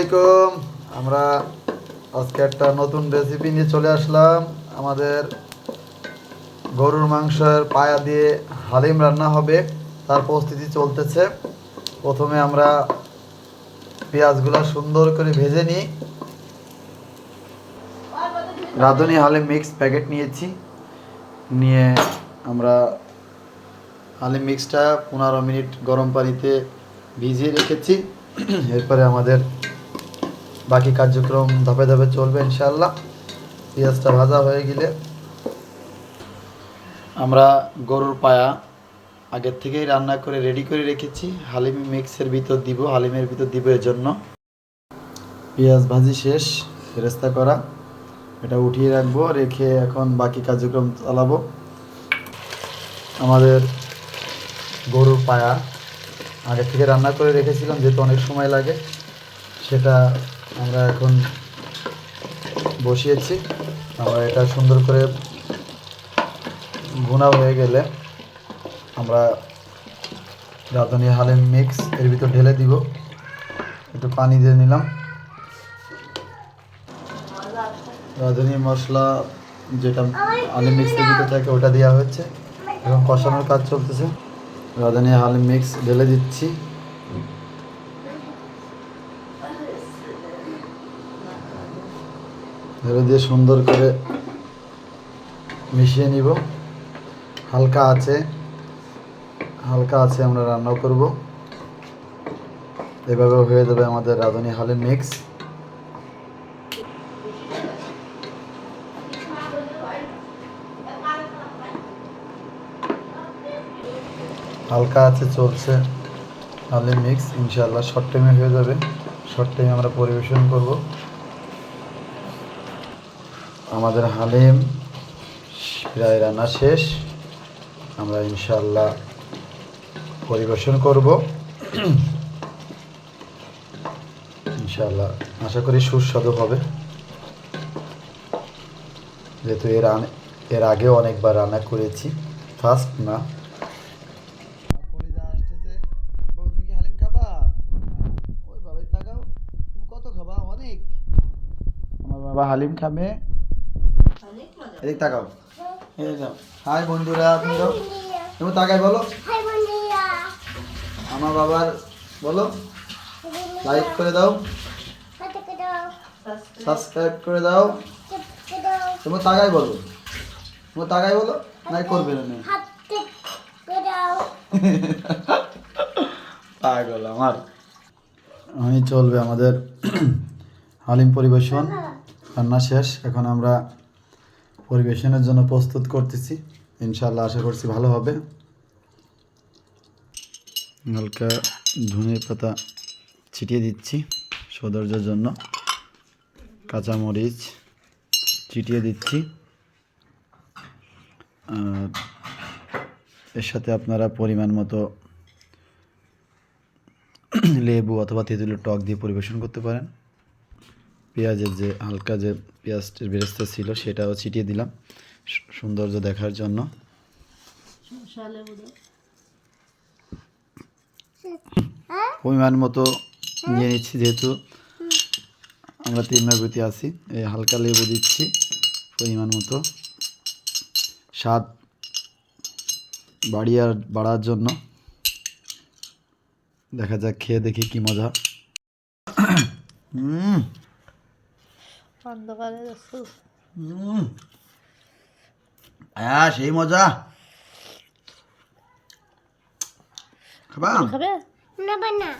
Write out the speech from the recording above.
আসসালামাইকুম আমরা আজকে একটা নতুন রেসিপি নিয়ে চলে আসলাম। আমাদের গরুর মাংসের পায়া দিয়ে হালিম রান্না হবে। তার প্রস্তুতি চলতেছে। প্রথমে আমরা পেঁয়াজগুলো সুন্দর করে ভেজে নিই। রাঁধুনি হালিম মিক্স প্যাকেট নিয়েছি। নিয়ে আমরা হালিম মিক্সটা পনেরো মিনিট গরম পানিতে ভিজিয়ে রেখেছি। এরপরে আমাদের বাকি কার্যক্রম ধাপে ধাপে চলবে ইনশাল্লাহ পেঁয়াজটা ভাজা হয়ে গেলে আমরা গরুর পায়া আগের থেকেই রান্না করে রেডি করে রেখেছি। হালিম মিক্সের ভিতর দিব, হালিমের ভিতর দিব এর জন্য। পেঁয়াজ ভাজি শেষ ফেরেস্তা করা। এটা উঠিয়ে রাখব, রেখে এখন বাকি কার্যক্রম চালাবো। আমাদের গরুর পায়া আগে থেকে রান্না করে রেখেছিলাম, যেহেতু অনেক সময় লাগে, সেটা আমরা এখন বসিয়েছি। আমরা এটা সুন্দর করে ভুনা হয়ে গেলে আমরা রাঁধুনি হালিম মিক্স, এর ভিতর ঢেলে দিব। একটু পানি দিয়ে নিলাম। রাঁধুনি মশলা যেটা হালিম মিক্সের ভিতর থাকে, ওটা দেওয়া হচ্ছে এখন কষানোর কাজ চলতেছে। রাঁধুনি হালিম মিক্স ঢেলে দিচ্ছি। ঢেলে দিয়ে সুন্দর করে মিশিয়ে নিব। হালকা আছে। হালকা আছে, আমরা রান্না করব। এভাবে হয়ে যাবে আমাদের রাঁধুনি হালিম মিক্স হালকা আছে, চলছে হালিম মিক্স ইনশাল্লাহ শর্ট টাইমে হয়ে যাবে। শর্ট টাইমে আমরা পরিবেশন করব। আমাদের হালিম প্রায় রান্না শেষ। আমরা ইনশাল্লাহ পরিবেশন করব। ইনশাল্লাহ আশা করি সুস্বাদু হবে। যেহেতু এর এর আগে অনেকবার রান্না করেছি। ফার্স্ট না। হালিম খাবা? ওই বাবা তাকাও। তুমি কত খাবা? অনেক। বাবা হালিম খাবে। এদিক তাকাও। এই যাও। হাই বন্ধুরা তুমি দাও তুমি তাকাই বলো। আমার বাবার বলো। লাইক করে দাও। সাবস্ক্রাইব করে দাও? তুমি তাকাই বলো। তুমি তাকাই বলো। নাই করবে না পাগল আমার। আমি চলবে আমাদের হালিম পরিবেশন। রান্না শেষ। এখন আমরা পরিবেশনের জন্য প্রস্তুত করতেছি। ইনশাল্লাহ আশা করছি ভালো হবে। হালকা ধনে পাতা ছিটিয়ে দিচ্ছি সৌন্দর্যের জন্য। কাঁচামরিচ ছিটিয়ে দিচ্ছি। আর এর সাথে আপনারা পরিমাণ মতো লেবু অথবা তেঁতুলের টক দিয়ে পরিবেশন করতে পারেন। পেঁয়াজের যে হালকা যে পেঁয়াজটির বেরেস্তা ছিল সেটাও ছিটিয়ে দিলাম সৌন্দর্য দেখার জন্য। পরিমাণ মতো নিয়ে নিচ্ছি যেহেতু। আমরা তিন মেঘতি আছি এই হালকা লেবু দিচ্ছি পরিমাণ মতো। স্বাদ বাড়িয়ে বাড়ার জন্য। দেখা যাক খেয়ে দেখি কি মজা। হুম অন্ধকারে রসুন হুম। হ্যাঁ সেই মজা। খাবা? খাবে? না বানা।